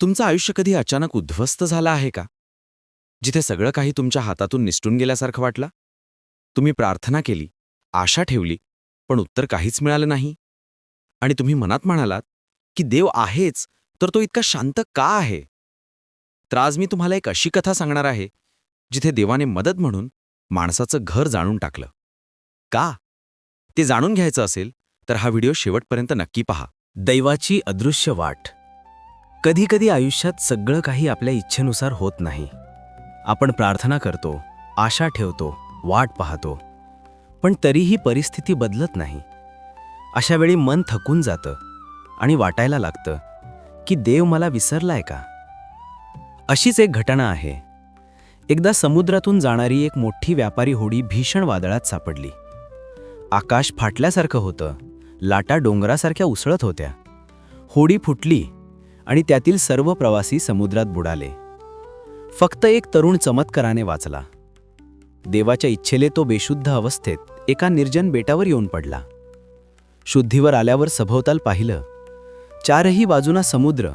तुमचं आयुष्य कधी अचानक उद्ध्वस्त झालं आहे का? जिथे सगळं काही तुमच्या हातातून निसटून गेल्यासारखं वाटलं? तुम्ही प्रार्थना केली आशा ठेवली पण उत्तर काहीच मिळालं नाही. आणि तुम्ही मनात म्हणालात की देव आहेच तर तो इतका शांत का आहे? तर आज मी तुम्हाला एक अशी कथा सांगणार आहे जिथे देवाने मदत म्हणून माणसाचं घर जाणून टाकलं. का? ते जाणून घ्यायचं असेल तर हा व्हिडिओ शेवटपर्यंत नक्की पहा. दैवाची अदृश्य वाट. कधीकधी आयुष्यात सगळं काही आपल्या इच्छेनुसार होत नाही. आपण प्रार्थना करतो आशा ठेवतो वाट पाहतो पण तरीही परिस्थिती बदलत नाही. अशा वेळी मन थकून जातं आणि वाटायला लागतं की देव मला विसरलाय का? अशीच एक घटना आहे. एकदा समुद्रातून जाणारी एक मोठी व्यापारी होडी भीषण वादळात सापडली. आकाश फाटल्यासारखं होतं लाटा डोंगरासारख्या उसळत होत्या. होडी फुटली आणि त्यातील सर्व प्रवासी समुद्रात बुडाले. फक्त एक तरुण चमत्काराने वाचला. देवाच्या इच्छेले तो बेशुद्ध अवस्थेत एका निर्जन बेटावर येऊन पडला. शुद्धीवर आल्यावर सभोवताल पाहिलं चारही बाजूना समुद्र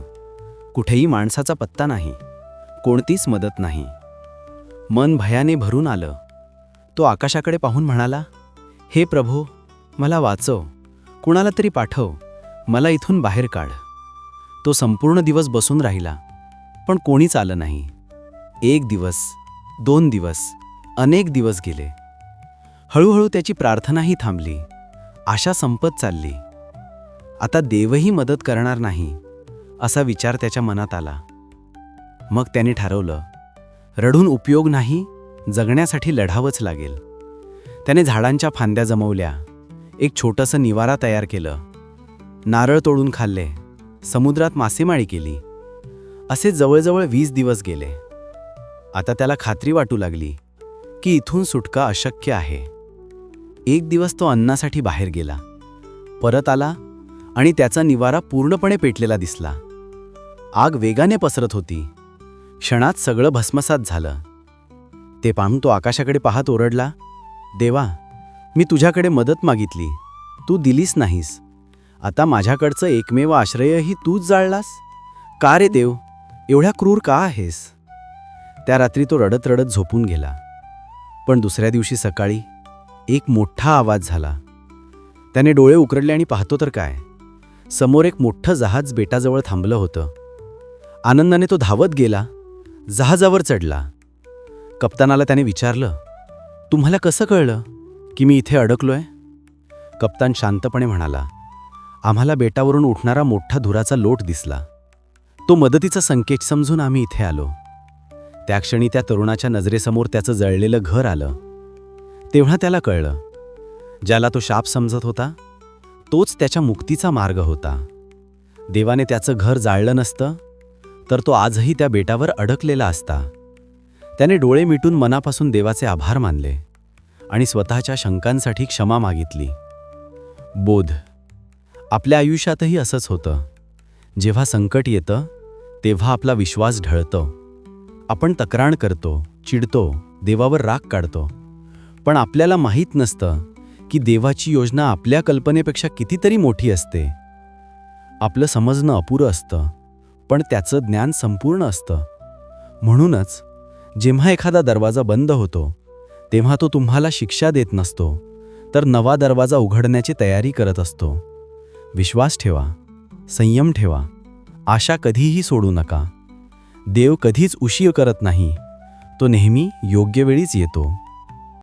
कुठेही माणसाचा पत्ता नाही कोणतीच मदत नाही. मन भयाने भरून आलं. तो आकाशाकडे पाहून म्हणाला हे प्रभो मला वाचव कुणाला तरी पाठव मला इथून बाहेर काढ. तो संपूर्ण दिवस बसून राहिला. पण कोणीच आलं नाही. एक दिवस दोन दिवस अनेक दिवस गेले. हळूहळू त्याची प्रार्थनाही थांबली. आशा संपत चालली. आता देवही मदत करणार नाही असा विचार त्याच्या मनात आला. मग त्याने ठरवलं रडून उपयोग नाही जगण्यासाठी लढावंच लागेल. त्याने झाडांच्या फांद्या जमवल्या एक छोटंसं निवारा तयार केलं. नारळ तोडून खाल्ले. समुद्रात मासेमारी केली. असे जवळजवळ वीस दिवस गेले. आता त्याला खात्री वाटू लागली की इथून सुटका अशक्य आहे. एक दिवस तो अन्नासाठी बाहेर गेला. परत आला आणि त्याचा निवारा पूर्णपणे पेटलेला दिसला. आग वेगाने पसरत होती. क्षणात सगळं भस्मसात झालं. ते पाहून तो आकाशाकडे पाहत ओरडला देवा मी तुझ्याकडे मदत मागितली. तू दिलीस नाहीस. आता माझ्याकडचं एकमेव आश्रयही तूच जाळलास? का रे देव? एवढ्या क्रूर का आहेस? त्या रात्री तो रडत रडत झोपून गेला. पण दुसऱ्या दिवशी सकाळी एक मोठा आवाज झाला. त्याने डोळे उकरडले आणि पाहतो तर काय? समोर एक मोठं जहाज बेटाजवळ थांबलं होतं. आनंदाने तो धावत गेला. जहाजावर चढला. कप्तानाला त्याने विचारलं तुम्हाला कसं कळलं की मी इथे अडकलोय? कप्तान शांतपणे म्हणाला आम्हाला बेटावरून उठणारा मोठा धुराचा लोट दिसला. तो मदतीचा संकेत समजून आम्ही इथे आलो. त्या क्षणी त्या तरुणाच्या नजरेसमोर त्याचं जळलेलं घर आलं. तेव्हा त्याला कळलं. ज्याला तो शाप समजत होता तोच त्याच्या मुक्तीचा मार्ग होता. देवाने त्याचं घर जाळलं नसतं तर तो आजही त्या बेटावर अडकलेला असता. त्याने डोळे मिटून मनापासून देवाचे आभार मानले आणि स्वतःच्या शंकांसाठी क्षमा मागितली. बोध. आपल्या आयुष्यातही असंच होतं. जेव्हा संकट येतं तेव्हा आपला विश्वास ढळतो. आपण तक्रार करतो चिडतो देवावर राग काढतो. पण आपल्याला माहीत नसतं की देवाची योजना आपल्या कल्पनेपेक्षा कितीतरी मोठी असते. आपलं समजणं अपुरं असतं पण त्याचं ज्ञान संपूर्ण असतं. म्हणूनच जेव्हा एखादा दरवाजा बंद होतो तेव्हा तो तुम्हाला शिक्षा देत नसतो तर नवा दरवाजा उघडण्याची तयारी करत असतो. विश्वास ठेवा संयम ठेवा आशा कधीही सोडू नका. देव कधीच उशीर करत नाही. तो नेहमी योग्य वेळीच येतो.